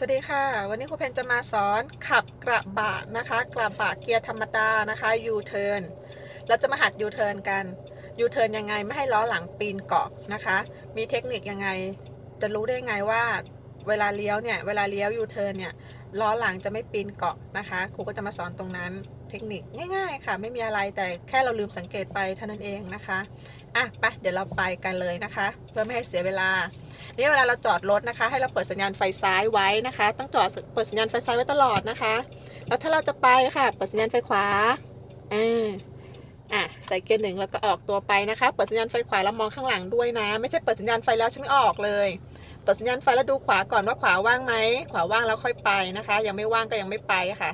สวัสดีค่ะ วันนี้ครูเพนจะมาสอนขับกระบะนะคะ กระบะเกียร์ธรรมดานะคะยูเทิร์นเราจะมาหัดยูเทิร์นกันยูเทิร์นยังไงไม่ให้ล้อหลังปีนเกาะนะคะ มีเทคนิคยังไงจะรู้ได้ไงว่า เวลาเลี้ยวเนี่ยเวลาเลี้ยวยูเทิร์นเนี่ยล้อหลังจะไม่ปีนเกาะนะคะครูก็จะมาสอนตรงนั้นเทคนิคง่าย ๆ ค่ะ ไม่มีอะไรแต่แค่เราลืมสังเกตไปเท่านั้นเองนะคะอะไปเดี๋ยวเราไปกันเลยนะคะ เพื่อไม่ให้เสียเวลา นี่เวลาเราจอดรถนะคะ ให้เราเปิดสัญญาณไฟซ้ายไว้นะคะ ต้องจอดเปิดสัญญาณไฟซ้ายไว้ตลอดนะคะ แล้วถ้าเราจะไปค่ะ เปิดสัญญาณไฟขวาอ่าอะใส่เกียร์หนึ่งแล้วก็ออกตัวไปนะคะ เปิดสัญญาณไฟขวาแล้วมองข้างหลังด้วยนะ ไม่ใช่เปิดสัญญาณไฟแล้วฉันไม่ออกเลย เปิดสัญญาณไฟแล้วดูขวาก่อนว่าขวาว่างไหม ขวาว่างแล้วค่อยไปนะคะ ยังไม่ว่างก็ยังไม่ไปค่ะ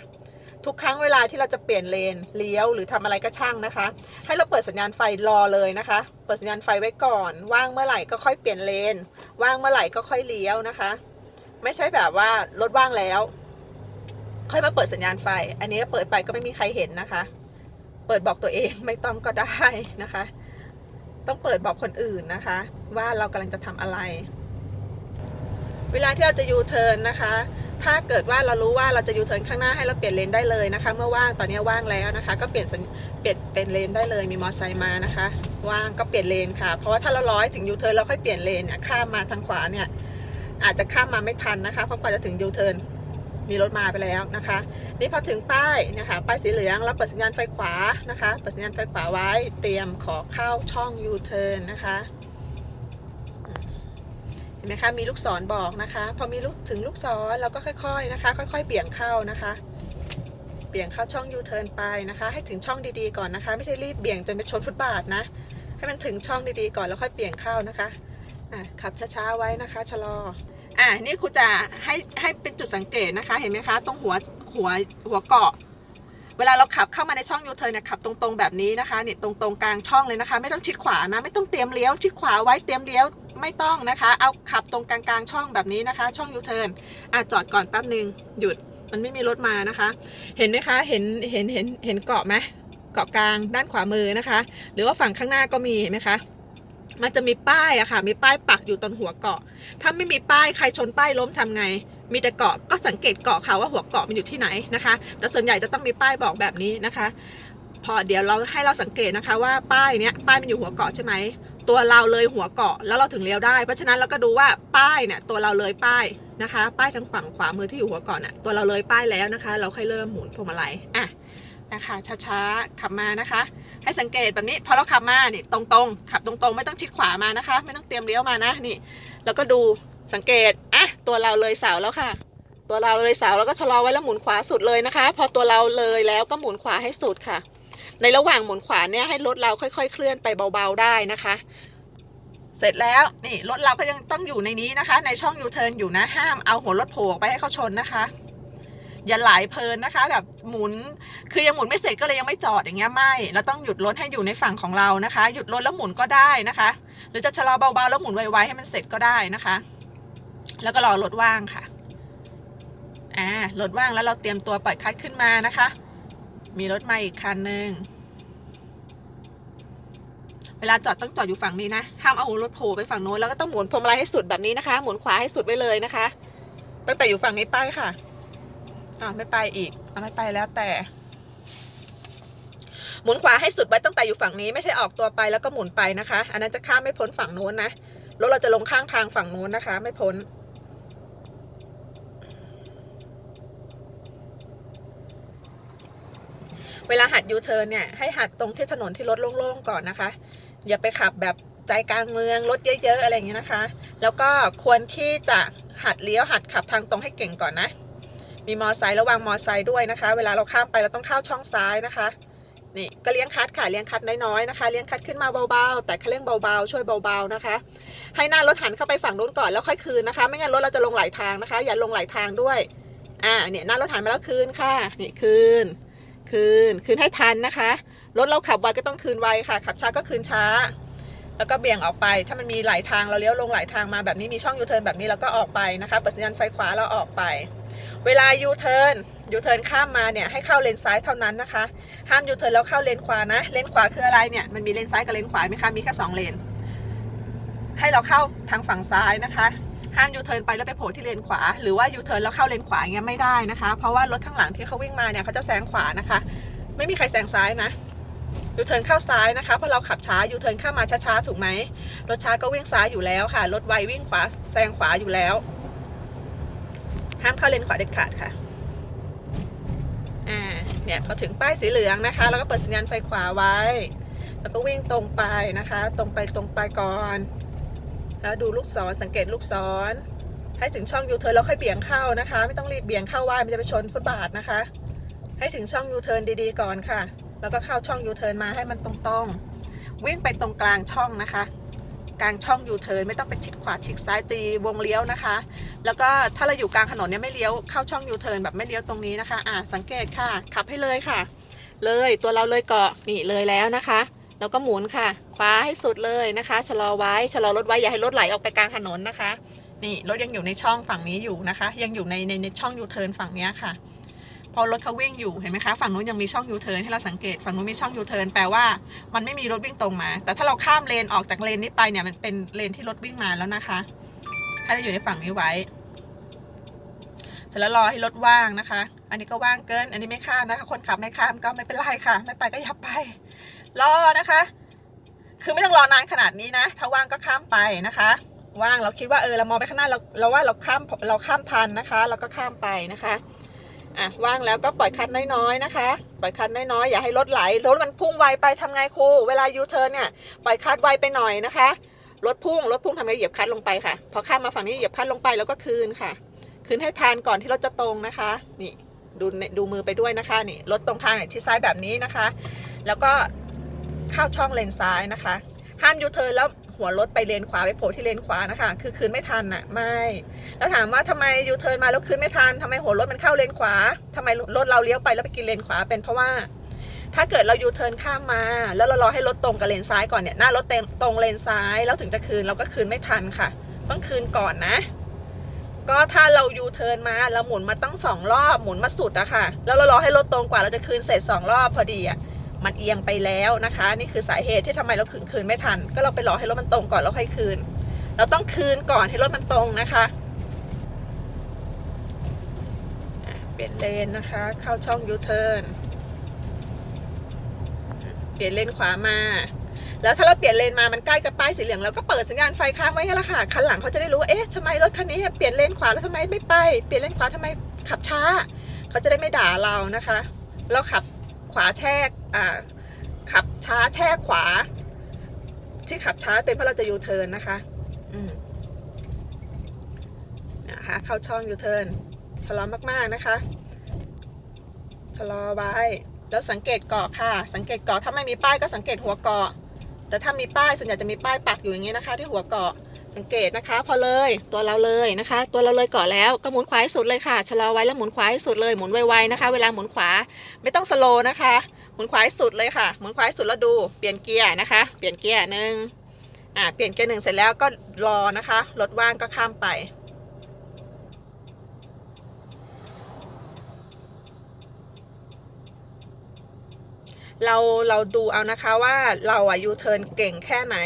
ทุกครั้งเวลาที่เราจะเปลี่ยนเลนเลี้ยวหรือทำอะไรก็ช่างนะคะ ให้เราเปิดสัญญาณไฟรอเลยนะคะ เปิดสัญญาณไฟไว้ก่อน ว่างเมื่อไหร่ก็ค่อยเปลี่ยนเลน ว่างเมื่อไหร่ก็ค่อยเลี้ยวนะคะ ไม่ใช่แบบว่ารถว่างแล้ว ค่อยมาเปิดสัญญาณไฟ อันนี้เปิดไปก็ไม่มีใครเห็นนะคะ เปิดบอกตัวเองไม่ต้องก็ได้นะคะ ต้องเปิดบอกคนอื่นนะคะ ว่าเรากำลังจะทำอะไร เวลาที่เราจะยูเทิร์นนะคะ ถ้าเกิดว่าเรารู้ว่าเราจะยูเทิร์นข้างหน้าให้เราเปลี่ยนเลนได้เลยนะคะ เมื่อว่างตอนนี้ว่างแล้วนะคะ ก็เปลี่ยนเปลี่ยนเป็นเลนได้เลยมีมอเตอร์ไซค์มานะคะ ว่างก็เปลี่ยนเลนค่ะ เพราะว่าถ้าเราร้อยถึงยูเทิร์นเราค่อยเปลี่ยนเลนเนี่ยข้ามมาทางขวาเนี่ยอาจจะข้ามมาไม่ทันนะคะเพราะกว่าจะถึงยูเทิร์นมีรถมาไปแล้วนะคะ นี่พอถึงป้ายนะคะป้ายสีเหลืองเราเปิดสัญญาณไฟขวานะคะเปิดสัญญาณไฟขวาไว้เตรียมขอเข้าช่องยูเทิร์นนะคะ ห็นไหมคะมีลูกศรบอกนะคะ พอมีลูกถึงลูกศรเราก็ค่อยๆนะคะ ค่อย ๆ เบี่ยงเข้านะคะ เบี่ยงเข้าช่องยูเทิร์นไปนะคะ ให้ถึงช่องดีๆก่อนนะคะ ไม่ใช่รีบเบี่ยงจนไปชนฟุตบาทนะ ให้มันถึงช่องดีๆก่อนแล้วค่อยเบี่ยงเข้านะคะอะขับช้าๆไว้นะคะชะลออะนี่ครูจะให้ให้เป็นจุดสังเกตนะคะ เห็นไหมคะ ตรงหัวหัวหัวเกาะ เวลาเราขับเข้ามาในช่องยูเทิร์นเนี่ยขับตรงๆแบบนี้นะคะเนี่ยตรงๆกลางช่องเลยนะคะ ไม่ต้องชิดขวานะไม่ต้องเตรียมเลี้ยวชิดขวาไว้เตรียมเลี้ยวไม่ต้องนะคะ เอาขับตรงกลางๆช่องแบบนี้นะคะ ช่องยูเทิร์นอะจอดก่อนแป๊บหนึ่งหยุดมันไม่มีรถมานะคะ เห็นไหมคะเห็นเห็นเห็นเห็นเกาะไหมเกาะกลางด้านขวามือนะคะ หรือว่าฝั่งข้างหน้าก็มีเห็นไหมคะมันจะมีป้ายอะค่ะ มีป้ายปักอยู่ตรงหัวเกาะ ถ้าไม่มีป้ายใครชนป้ายล้มทำไง มีแต่เกาะก็สังเกตเกาะค่ะว่าหัวเกาะมันอยู่ที่ไหนนะคะ แต่ส่วนใหญ่จะต้องมีป้ายบอกแบบนี้นะคะ พอเดี๋ยวเราให้เราสังเกตนะคะว่าป้ายเนี้ยป้ายมันอยู่หัวเกาะใช่ไหมตัวเราเลยหัวเกาะแล้วเราถึงเลี้ยวได้ เพราะฉะนั้นเราก็ดูว่าป้ายเนี่ยตัวเราเลยป้ายนะคะ ป้ายทางฝั่งขวามือที่อยู่หัวเกาะน่ะตัวเราเลยป้ายแล้วนะคะ เราค่อยเริ่มหมุนพวงมาลัยอะนะคะช้าๆขับมานะคะ ให้สังเกตแบบนี้พอเราขับมานี่ตรงๆขับตรงๆ ไม่ต้องชิดขวามานะคะ ไม่ต้องเตรียมเลี้ยวมานะนี่แล้วก็ดู สังเกตอะตัวเราเลยเสาแล้วค่ะ ตัวเราเลยเสาแล้วก็ชะลอไว้แล้วหมุนขวาสุดเลยนะคะ พอตัวเราเลยแล้วก็หมุนขวาให้สุดค่ะ ในระหว่างหมุนขวาเนี่ยให้รถเราค่อย ๆ เคลื่อนไปเบาๆได้นะคะ เสร็จแล้วนี่รถเราก็ยังต้องอยู่ในนี้นะคะ ในช่องยูเทิร์นอยู่นะห้ามเอาหัวรถโผล่ไปให้เขาชนนะคะ อย่าไหลเพลินนะคะ แบบหมุนคือยังหมุนไม่เสร็จก็เลยยังไม่จอดอย่างเงี้ยไม่เราต้องหยุดรถให้อยู่ในฝั่งของเรานะคะ หยุดรถแล้วหมุนก็ได้นะคะ หรือจะชะลอเบาๆแล้วหมุนไวๆให้มันเสร็จก็ได้นะคะ แล้วก็รอรถว่างค่ะ อ่ารถว่างแล้วเราเตรียมตัวปล่อยคัดขึ้นมานะคะ มีรถมาอีกคันหนึ่งเวลาจอดต้องจอดอยู่ฝั่งนี้นะ ห้ามเอารถโผล่ไปฝั่งโน้นแล้วก็ต้องหมุนพวงมาลัยให้สุดแบบนี้นะคะ หมุนขวาให้สุดไว้เลยนะคะ ตั้งแต่อยู่ฝั่งนี้ไปค่ะอ่าไม่ไปอีกอ่าไม่ไปแล้วแต่ หมุนขวาให้สุดไว้ตั้งแต่อยู่ฝั่งนี้ไม่ใช่ออกตัวไปแล้วก็หมุนไปนะคะ อันนั้นจะข้ามไม่พ้นฝั่งโน้นนะรถเราจะลงข้างทางฝั่งโน้นนะคะ ไม่พ้น เวลาหัดยูเทิร์นเนี่ยให้หัดตรงที่ถนนที่รถโล่งๆก่อนนะคะ อย่าไปขับแบบใจกลางเมืองรถเยอะ ๆ อะไรอย่างเงี้นะคะ แล้วก็ควรที่จะหัดเลี้ยวหัดขับทางตรงให้เก่งก่อนนะ มีมอไซค์ระวังมอไซค์ด้วยนะคะ เวลาเราข้ามไปเราต้องเข้าช่องซ้ายนะคะ นี่ก็เลี้ยงคัดค่ะเลี้ยงคัดน้อยๆนะคะ เลี้ยงคัดขึ้นมาเบาๆ แต่คันเร่งเบาๆ ช่วยเบาๆนะคะ ให้หน้ารถหันเข้าไปฝั่งนู้นก่อนแล้วค่อยคืนนะคะ ไม่งั้นรถเราจะลงหลายทางนะคะ อย่าลงหลายทางด้วย อ่า เนี่ยหน้ารถหันมาแล้วคืนค่ะ นี่คืน คืน คืนให้ทันนะคะ รถเราขับไวก็ต้องคืนไวค่ะ ขับช้าก็คืนช้า แล้วก็เบี่ยงออกไป ถ้ามันมีหลายทางเราเลี้ยวลงหลายทางมาแบบนี้มีช่องยูเทิร์นแบบนี้เราก็ออกไปนะคะเปิดสัญญาณไฟขวาเราออกไป เวลายูเทิร์นยูเทิร์นข้ามมาเนี่ยให้เข้าเลนซ้ายเท่านั้นนะคะ ห้ามยูเทิร์นแล้วเข้าเลนขวานะ เลนขวาคืออะไรเนี่ยมันมีเลนซ้ายกับเลนขวาไหมคะ มีแค่สองเลน ให้เราเข้าทางฝั่งซ้ายนะคะ ห้ามยูเทิร์นไปแล้วไปโผล่ที่เลนขวา หรือว่ายูเทิร์นแล้วเข้าเลนขวาอย่างเงี้ยไม่ได้นะคะ เพราะว่ารถข้างหลังที่เขาวิ่งมาเนี่ยเขาจะแซงขวานะคะ ไม่มีใครแซงซ้ายนะยูเทิร์นเข้าซ้ายนะคะเพราะเราขับช้ายูเทิร์นเข้ามาช้าๆถูกไหมรถช้าก็วิ่งซ้ายอยู่แล้วค่ะรถไววิ่งขวาแซงขวาอยู่แล้ว ห้ามเข้าเลนขวาเด็ดขาดค่ะอ่าเนี่ยพอถึงป้ายสีเหลืองนะคะแล้วก็เปิดสัญญาณไฟขวาไว้ แล้วก็วิ่งตรงไปนะคะ ตรงไปตรงไปก่อน แล้วดูลูกศรสังเกตลูกศร ให้ถึงช่องยูเทิร์นแล้วค่อยเบี่ยงเข้านะคะ ไม่ต้องรีบเบี่ยงเข้าว่ามันจะไปชนฟุตบาทนะคะ ให้ถึงช่องยูเทิร์นดีๆก่อนค่ะ แล้วก็เข้าช่องยูเทิร์นมาให้มันตรงๆ วิ่งไปตรงกลางช่องนะคะ กลางช่องยูเทิร์นไม่ต้องไปชิดขวาชิดซ้ายตีวงเลี้ยวนะคะ แล้วก็ถ้าเราอยู่กลางถนนเนี่ยไม่เลี้ยวเข้าช่องยูเทิร์นแบบไม่เลี้ยวตรงนี้นะคะ อ่าสังเกตค่ะ ขับให้เลยค่ะ เลยตัวเราเลยเกาะนี่เลยแล้วนะคะ แล้วก็หมุนค่ะ คว้าให้สุดเลยนะคะชะลอไว้ชะลอรถไว้อย่าให้รถไหลออกไปกลางถนนนะคะ นี่รถยังอยู่ในช่องฝั่งนี้อยู่นะคะ ยังอยู่ในในในช่องยูเทิร์นฝั่งนี้ค่ะ พอรถเขาวิ่งอยู่เห็นไหมคะฝั่งนู้นยังมีช่องยูเทิร์นให้เราสังเกตฝั่งนู้นมีช่องยูเทิร์นแปลว่ามันไม่มีรถวิ่งตรงมา แต่ถ้าเราข้ามเลนออกจากเลนนี้ไปเนี่ยมันเป็นเลนที่รถวิ่งมาแล้วนะคะให้เราอยู่ในฝั่งนี้ไว้เสร็จแล้วรอให้รถว่างนะคะ อันนี้ก็ว่างเกิน อันนี้ไม่ข้ามนะคะ คนขับไม่ข้ามก็ไม่เป็นไรค่ะ ไม่ไปก็อย่าไป รอนะคะ คือไม่ต้องรอนานขนาดนี้นะ ถ้าว่างก็ข้ามไปนะคะ ว่างเราคิดว่าเออเรามองไปข้างหน้าเราเราว่าเราข้ามเราข้ามทันนะคะ เราก็ข้ามไปนะคะอะว่างแล้วก็ปล่อยคันน้อยๆนะคะ ปล่อยคันน้อยๆอย่าให้รถไหลรถมันพุ่งไวไปทำไงครูเวลายูเทิร์นเนี่ยปล่อยคัดไวไปหน่อยนะคะรถพุ่งรถพุ่งทำไงเหยียบคัดลงไปค่ะ พอข้ามมาฝั่งนี้เหยียบคัดลงไปแล้วก็คืนค่ะ คืนให้ทันก่อนที่รถจะตรงนะคะ นี่ดูดูมือไปด้วยนะคะนี่รถตรงทางชิดซ้ายแบบนี้นะคะ แล้วก็ เข้าช่องเลนซ้ายนะคะ ห้ามยูเทิร์นแล้วหัวรถไปเลนขวาไปโผล่ที่เลนขวานะคะ คือคืนไม่ทันน่ะไม่ แล้วถามว่าทำไมยูเทิร์นมาแล้วคืนไม่ทันทำไมหัวรถมันเข้าเลนขวาทำไมรถเราเลี้ยวไปแล้วไปกินเลนขวาเป็นเพราะว่า ถ้าเกิดเรายูเทิร์นข้ามมา แล้วเรารอให้รถตรงกับเลนซ้ายก่อนเนี่ยหน้ารถเต็มตรงเลนซ้ายแล้วถึงจะคืนเราก็คืนไม่ทันค่ะ ต้องคืนก่อนนะ ก็ถ้าเรายูเทิร์นมาเราหมุนมาตั้งสองรอบหมุนมาสุดอะค่ะ แล้วเรารอให้รถตรงกว่าเราจะคืนเสร็จสองรอบพอดีอะ มันเอียงไปแล้วนะคะ นี่คือสาเหตุที่ทำไมเราคืนคืนไม่ทัน ก็เราไปรอให้รถมันตรงก่อนแล้วค่อยคืน เราต้องคืนก่อนให้รถมันตรงนะคะอะเปลี่ยนเลนนะคะ เข้าช่องยูเทิร์นเปลี่ยนเลนขวามา แล้วถ้าเราเปลี่ยนเลนมามันใกล้กับป้ายสีเหลืองเราก็เปิดสัญญาณไฟค้างไว้ให้ละค่ะคันหลังเขาจะได้รู้ว่าเอ๊ะทำไมรถคันนี้เปลี่ยนเลนขวาแล้วทำไมไม่ไป เปลี่ยนเลนขวาทำไมขับช้า เขาจะได้ไม่ด่าเรานะคะ เราขับ ขวาแช่อ่าขับช้าแช่ขวา ที่ขับช้าเป็นเพราะเราจะยูเทิร์นนะคะ อืมนะคะเข้าช่องยูเทิร์นชะลอมากๆนะคะชะลอไว้แล้วสังเกตเกาะค่ะ สังเกตเกาะถ้าไม่มีป้ายก็สังเกตหัวเกาะแต่ถ้ามีป้ายส่วนใหญ่จะมีป้ายปักอยู่อย่างนี้นะคะ ที่หัวเกาะ สังเกตนะคะ พอเลยตัวเราเลยนะคะ ตัวเราเลยเกาะแล้วก็หมุนขวาให้สุดเลยค่ะชะลอไว้แล้วหมุนขวาให้สุดเลยหมุนไวๆนะคะ เวลาหมุนขวาไม่ต้องสโลนะคะหมุนขวาให้สุดเลยค่ะหมุนขวาให้สุดแล้วดูเปลี่ยนเกียร์นะคะ เปลี่ยนเกียร์หนึ่งอ่าเปลี่ยนเกียร์หนึ่งเสร็จแล้วก็รอนะคะรถว่างก็ข้ามไปเราเราดูเอานะคะว่าเราอะยูเทิร์นเก่งแค่ไหน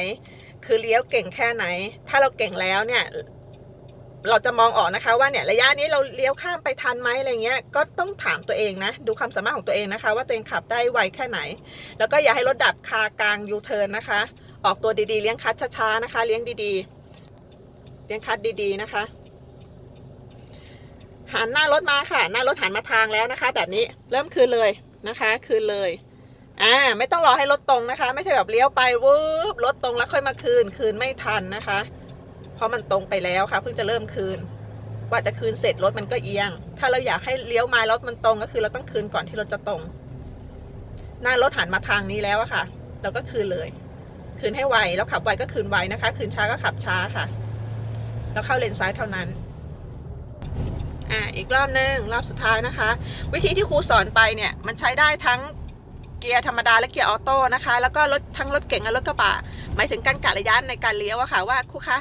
คือเลี้ยวเก่งแค่ไหน ถ้าเราเก่งแล้วเนี่ย เราจะมองออกนะคะ ว่าเนี่ยระยะนี้เราเลี้ยวข้ามไปทันไหมอะไรเงี้ย ก็ต้องถามตัวเองนะ ดูความสามารถของตัวเองนะคะ ว่าตัวเองขับได้ไวแค่ไหน แล้วก็อย่าให้รถดับคากลางยูเทิร์นนะคะ ออกตัวดีๆ เลี้ยงคัดช้าๆนะคะ เลี้ยงดีๆ เลี้ยงคัดดีๆนะคะหันหน้ารถมาค่ะ หน้ารถหันมาทางแล้วนะคะ แบบนี้เริ่มคืนเลยนะคะ คืนเลย อ่าไม่ต้องรอให้รถตรงนะคะ ไม่ใช่แบบเลี้ยวไปวืบรถตรงแล้วค่อยมาคืน คืนไม่ทันนะคะ เพราะมันตรงไปแล้วค่ะ เพิ่งจะเริ่มคืนกว่าจะคืนเสร็จรถมันก็เอียง ถ้าเราอยากให้เลี้ยวมารถมันตรงก็คือเราต้องคืนก่อนที่รถจะตรง หน้ารถหันมาทางนี้แล้วอะค่ะ เราก็คืนเลย คืนให้ไวแล้วขับไวก็คืนไวนะคะ คืนช้าก็ขับช้าค่ะ แล้วเข้าเลนซ้ายเท่านั้นอ่าอีกรอบนึงรอบสุดท้ายนะคะ วิธีที่ครูสอนไปเนี่ยมันใช้ได้ทั้ง เกียร์ธรรมดาและเกียร์ออโต้นะคะ แล้วก็รถทั้งรถเก๋งและรถกระบะหมายถึงการกะระยะในการเลี้ยวอะค่ะว่าครูคะ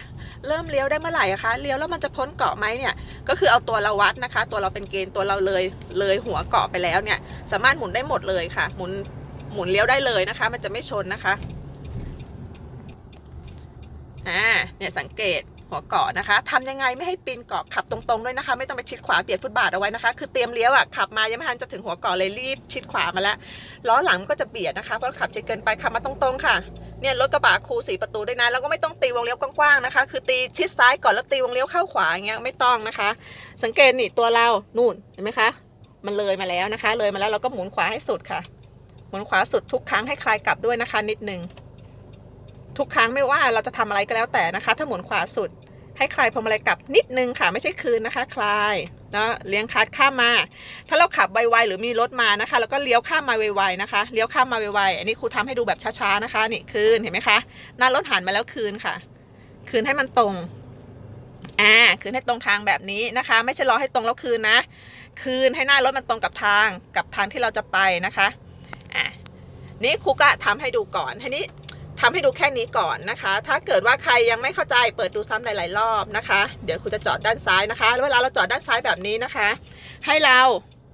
เริ่มเลี้ยวได้เมื่อไหร่อะคะเลี้ยวแล้วมันจะพ้นเกาะไหมเนี่ยก็คือเอาตัวเราวัดนะคะ ตัวเราเป็นเกณฑ์ตัวเราเลยเลยหัวเกาะไปแล้วเนี่ย สามารถหมุนได้หมดเลยค่ะ หมุนหมุนเลี้ยวได้เลยนะคะ มันจะไม่ชนนะคะอ่าเนี่ยสังเกต หัวเกาะนะคะทำยังไงไม่ให้ปีนเกาะขับตรงๆด้วยนะคะ ไม่ต้องไปชิดขวาเบียดฟุตบาทเอาไว้นะคะ คือเตรียมเลี้ยวอะขับมายังไม่ทันจะถึงหัวเกาะเลยรีบชิดขวามาแล้วล้อหลังก็จะเบียดนะคะเพราะขับชิดเกินไปขับมาตรงๆค่ะเนี่ยรถกระบะคูสีประตูด้วยนะแล้วก็ไม่ต้องตีวงเลี้ยวกว้างๆนะคะ คือตีชิดซ้ายก่อนแล้วตีวงเลี้ยวเข้าขวาอย่างเงี้ยไม่ต้องนะคะ สังเกตนี่ตัวเรานู่นเห็นไหมคะ มันเลยมาแล้วนะคะ เลยมาแล้วเราก็หมุนขวาให้สุดค่ะ หมุนขวาสุดทุกครั้งให้คลายกลับด้วยนะคะนิดนึง ทุกครั้งไม่ว่าเราจะทำอะไรก็แล้วแต่นะคะ ถ้าหมุนขวาสุด ให้คลายพวงมาลัยกลับนิดนึงค่ะไม่ใช่คืนนะคะ คลายแล้วเลี้ยงคัดข้ามมา ถ้าเราขับไวๆหรือมีรถมานะคะ แล้วก็เลี้ยวข้ามมาไวๆนะคะเลี้ยวข้ามมาไวๆอันนี้ครูทำให้ดูแบบช้าๆนะคะนี่คืนเห็นไหมคะหน้ารถหันมาแล้วคืนค่ะ คืนให้มันตรงอ่าคืนให้ตรงทางแบบนี้นะคะ ไม่ใช่รอให้ตรงแล้วคืนนะ คืนให้หน้ารถมันตรงกับทางกับทางที่เราจะไปนะคะอะนี่ครูก็ทำให้ดูก่อนทีนี้ ทำให้ดูแค่นี้ก่อนนะคะ ถ้าเกิดว่าใครยังไม่เข้าใจเปิดดูซ้ำหลาย ๆ รอบนะคะ เดี๋ยวครูจะจอดด้านซ้ายนะคะแล้วเวลาเราจอดด้านซ้ายแบบนี้นะคะ ให้เรา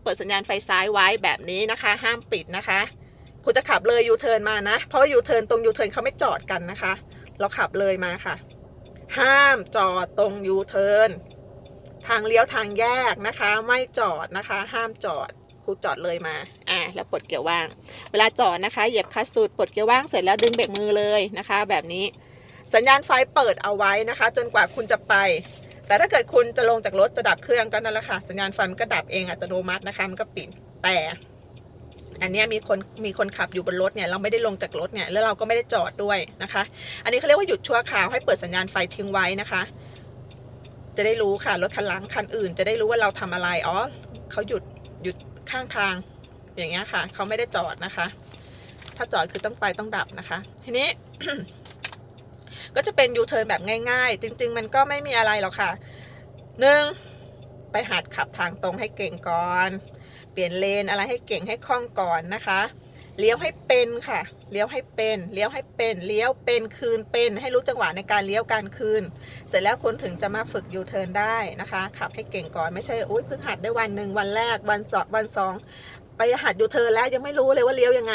เปิดสัญญาณไฟซ้ายไว้แบบนี้นะคะ ห้ามปิดนะคะครูจะขับเลยยูเทิร์นมานะ เพราะยูเทิร์นตรงยูเทิร์นเขาไม่จอดกันนะคะ เราขับเลยมาค่ะ ห้ามจอดตรงยูเทิร์นทางเลี้ยวทางแยกนะคะ ไม่จอดนะคะ ห้ามจอด ครูจอดเลยมา อ่า แล้วปลดเกียร์ว่าง เวลาจอดนะคะเหยียบคลัตช์สุดปลดเกียร์ว่างเสร็จแล้วดึงเบรกมือเลยนะคะ แบบนี้สัญญาณไฟเปิดเอาไว้นะคะ จนกว่าคุณจะไป แต่ถ้าเกิดคุณจะลงจากรถจะดับเครื่องก็นั่นแหละค่ะ สัญญาณไฟมันก็ดับเองอัตโนมัตินะคะมันก็ปิดแต่อันนี้มีคนมีคนขับอยู่บนรถเนี่ยเราไม่ได้ลงจากรถเนี่ยแล้วเราก็ไม่ได้จอดด้วยนะคะ อันนี้เขาเรียกว่าหยุดชั่วคราวให้เปิดสัญญาณไฟทิ้งไว้นะคะ จะได้รู้ค่ะรถคันหลังคันอื่น จะได้รู้ว่าเราทำอะไรอ๋อเขาหยุดหยุด ข้างทางอย่างเงี้ยค่ะ เขาไม่ได้จอดนะคะ ถ้าจอดคือต้องไปต้องดับนะคะ ทีนี้ ก็จะเป็นยูเทิร์นแบบง่าย ๆ จริง ๆ มันก็ไม่มีอะไรหรอกค่ะหนึ่งไปหัดขับทางตรงให้เก่งก่อน เปลี่ยนเลนอะไรให้เก่งให้คล่องก่อนนะคะ เลี้ยวให้เป็นค่ะ เลี้ยวให้เป็น เลี้ยวให้เป็น เลี้ยวเป็นคืนเป็น ให้รู้จังหวะในการเลี้ยวการคืน เสร็จแล้วคุณถึงจะมาฝึกยูเทิร์นได้นะคะ ขับให้เก่งก่อนไม่ใช่อุ้ยเพิ่งหัดได้วันหนึ่งวันแรกวันสองวันสองไปหัดยูเทิร์นแล้วยังไม่รู้เลยว่าเลี้ยวยังไง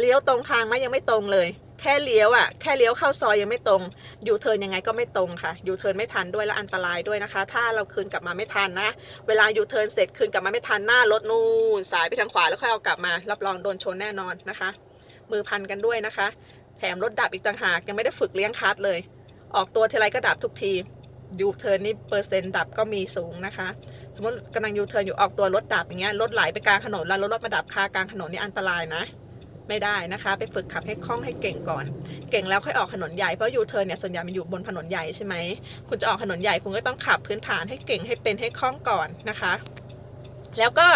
เลี้ยวตรงทางไหมยังไม่ตรงเลย แค่เลี้ยวอะแค่เลี้ยวเข้าซอยยังไม่ตรงยูเทิร์นยังไงก็ไม่ตรงค่ะยูเทิร์นไม่ทันด้วยและอันตรายด้วยนะคะ ถ้าเราคืนกลับมาไม่ทันนะ เวลายูเทิร์นเสร็จคืนกลับมาไม่ทันหน้ารถนู่นสายไปทางขวาแล้วค่อยเอากลับมา รับรองโดนชนแน่นอนนะคะ มือพันกันด้วยนะคะ แถมรถดับอีกต่างหากยังไม่ได้ฝึกเลี้ยงคัสเลย ออกตัวทีไรก็ดับทุกทียูเทิร์นนี่เปอร์เซ็นต์ดับก็มีสูงนะคะ สมมติกำลังยูเทิร์นอยู่ออกตัวรถดับอย่างเงี้ยรถไหลไปกลางถนนแล้วรถรถมาดับคากลางถนนนี่อันตรายนะ ไม่ได้นะคะ ไปฝึกขับให้คล่องให้เก่งก่อน เก่งแล้วค่อยออกถนนใหญ่เพราะยูเทิร์นเนี่ยส่วนใหญ่มันอยู่บนถนนใหญ่ใช่ไหมคุณจะออกถนนใหญ่คุณก็ต้องขับพื้นฐานให้เก่งให้เป็นให้คล่องก่อนนะคะ แล้วก็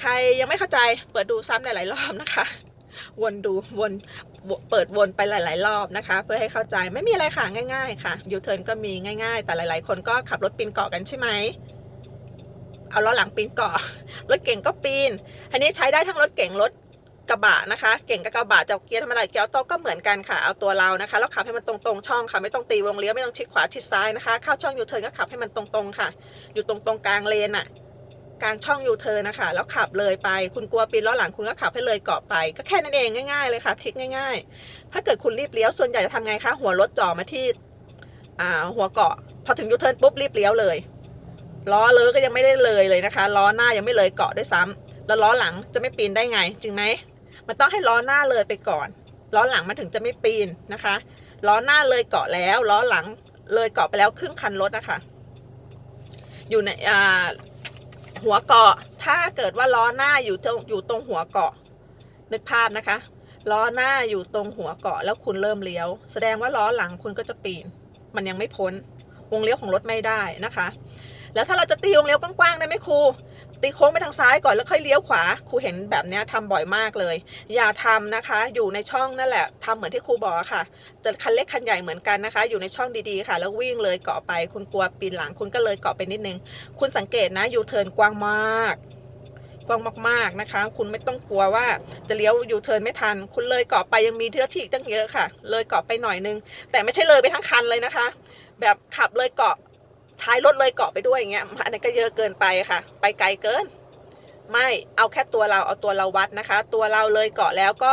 ใครยังไม่เข้าใจเปิดดูซ้ำหลาย ๆ รอบนะคะ วนดูวนเปิดวนไปหลาย ๆ รอบนะคะ เพื่อให้เข้าใจไม่มีอะไรค่ะง่าย ๆ ค่ะยูเทิร์นก็มีง่าย ๆ แต่หลาย ๆ คนก็ขับรถปีนเกาะกันใช่ไหมเอาล้อหลังปีนเกาะรถเก่งก็ปีนอันนี้ใช้ได้ทั้งรถเก่งรถ กระบะนะคะ เก่งกับกระบะจะเกียร์ธรรมดาเกียร์ออโต้ก็เหมือนกันค่ะเอาตัวเรานะคะแล้วขับให้มันตรงๆช่องค่ะไม่ต้องตีวงเลี้ยวไม่ต้องชิดขวาชิดซ้ายนะคะ เข้าช่องยูเทิร์นก็ขับให้มันตรงๆค่ะ อยู่ตรงตรงกลางเลนอะกลางช่องยูเทิร์นนะคะแล้วขับเลยไปคุณกลัวปีนล้อหลังคุณก็ขับให้เลยเกาะไป ก็แค่นั้นเองง่ายๆเลยค่ะทิกง่าย ๆ ถ้าเกิดคุณรีบเลี้ยวส่วนใหญ่จะทำไงคะหัวรถจ่อมาที่อ่าหัวเกาะพอถึงยูเทิร์นปุ๊บรีบเลี้ยวเลยล้อเลยก็ยังไม่ได้เลยเลยนะคะล้อหน้ายังไม่เลยเกาะด้วยซ้ำแล้วล้อหลังจะไม่ปีนได้ไง จริงไหม มันต้องให้ล้อหน้าเลยไปก่อน ล้อหลังมันถึงจะไม่ปีนนะคะ ล้อหน้าเลยเกาะแล้วล้อหลังเลยเกาะไปแล้วครึ่งคันรถนะคะอยู่ในหัวเกาะถ้าเกิดว่าล้อหน้าอยู่ตรงอยู่ตรงหัวเกาะนึกภาพนะคะ ล้อหน้าอยู่ตรงหัวเกาะแล้วคุณเริ่มเลี้ยว แสดงว่าล้อหลังคุณก็จะปีน มันยังไม่พ้นวงเลี้ยวของรถไม่ได้นะคะ แล้วถ้าเราจะตีวงเลี้ยวกว้างๆได้ไหมครู ตีโค้งไปทางซ้ายก่อนแล้วค่อยเลี้ยวขวาครูเห็นแบบนี้ยทำบ่อยมากเลย อย่าทำนะคะ อยู่ในช่องนั่นแหละทำเหมือนที่ครูบอกค่ะจะคันเล็กคันใหญ่เหมือนกันนะคะ อยู่ในช่องดีๆค่ะ แล้ววิ่งเลยเกาะไป คุณกลัวปีนหลังคุณก็เลยเกาะไปนิดนึง คุณสังเกตนะยูเทิร์นกว้างมากกว้างมากๆนะคะ คุณไม่ต้องกลัวว่าจะเลี้ยวยูเทิร์นไม่ทัน คุณเลยเกาะไปยังมีเทือที่อีกตั้งเยอะค่ะ เลยเกาะไปหน่อยนึง แต่ไม่ใช่เลยไปทั้งคันเลยนะคะ แบบขับเลยเกาะ ท้ายรถเลยเกาะไปด้วยอย่างเงี้ยอันนี้นก็เยอะเกินไปค่ะ ไปไกลเกิน ไม่เอาแค่ตัวเราเอาตัวเราวัดนะคะ ตัวเราเลยเกาะแล้วก็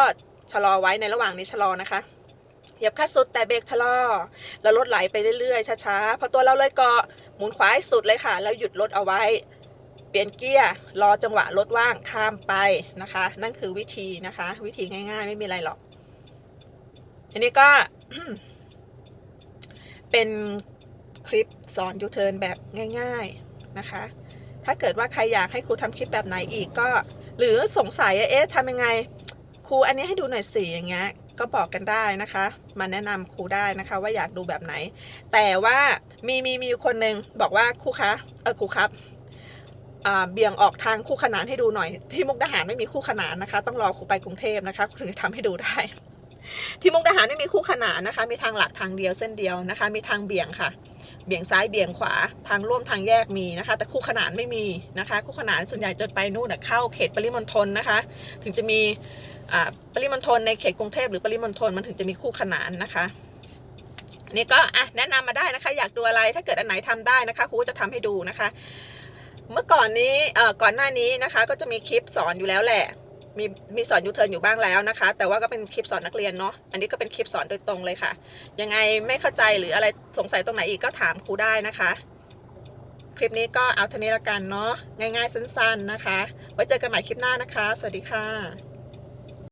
ชะลอไว้ในระหว่างนี้ชะลอนะคะเหยียบคัสุดแต่เบรกชะลอแล้วรถไหลไปเรื่อยๆช้าๆพอตัวเราเลยเกาะหมุนขวาสุดเลยค่ะ แล้วหยุดรถเอาไว้ เปลี่ยนเกียร์รอจังหวะรถว่างข้ามไปนะคะ นั่นคือวิธีนะคะ วิธีง่าย ๆ ไม่มีอะไรหรอก อันนี้ก็เป็น คลิปสอนยูเทิร์นแบบง่าย ๆนะคะ ถ้าเกิดว่าใครอยากให้ครูทำคลิปแบบไหนอีกก็ หรือสงสัยเอ๊ะทำยังไงครูอันนี้ให้ดูหน่อยสิอย่างเงี้ยก็บอกกันได้นะคะ มาแนะนำครูได้นะคะว่าอยากดูแบบไหน แต่ว่ามีมีมีคนหนึ่งบอกว่าครูคะเออครูครับเบี่ยงออกทางคู่ขนานให้ดูหน่อย ที่มุกดาหารไม่มีคู่ขนานนะคะ ต้องรอครูไปกรุงเทพนะคะถึงจะทำให้ดูได้ ที่มุกดาหารไม่มีคู่ขนานนะคะ มีทางหลักทางเดียวเส้นเดียวนะคะ มีทางเบี่ยงค่ะ เบี่ยงซ้ายเบี่ยงขวาทางร่วมทางแยกมีนะคะ แต่คู่ขนานไม่มีนะคะ คู่ขนานส่วนใหญ่จะไปนู่นนะเข้าเขตปริมณฑลนะคะ ถึงจะมีอ่าปริมณฑลในเขตกรุงเทพหรือปริมณฑลมันถึงจะมีคู่ขนานนะคะนี่ก็อะแนะนำมาได้นะคะ อยากดูอะไรถ้าเกิดอันไหนทำได้นะคะครูก็จะทำให้ดูนะคะ เมื่อก่อนนี้เอ่อก่อนหน้านี้นะคะ ก็จะมีคลิปสอนอยู่แล้วแหละ มีมีสอนยูเทิร์นอยู่บ้างแล้วนะคะ แต่ว่าก็เป็นคลิปสอนนักเรียนเนาะอันนี้ก็เป็นคลิปสอนโดยตรงเลยค่ะ ยังไงไม่เข้าใจหรืออะไรสงสัยตรงไหนอีกก็ถามครูได้นะคะ คลิปนี้ก็เอาเท่านี้ละกันเนาะง่ายๆสั้นๆนะคะ ไว้เจอกันใหม่คลิปหน้านะคะ สวัสดีค่ะ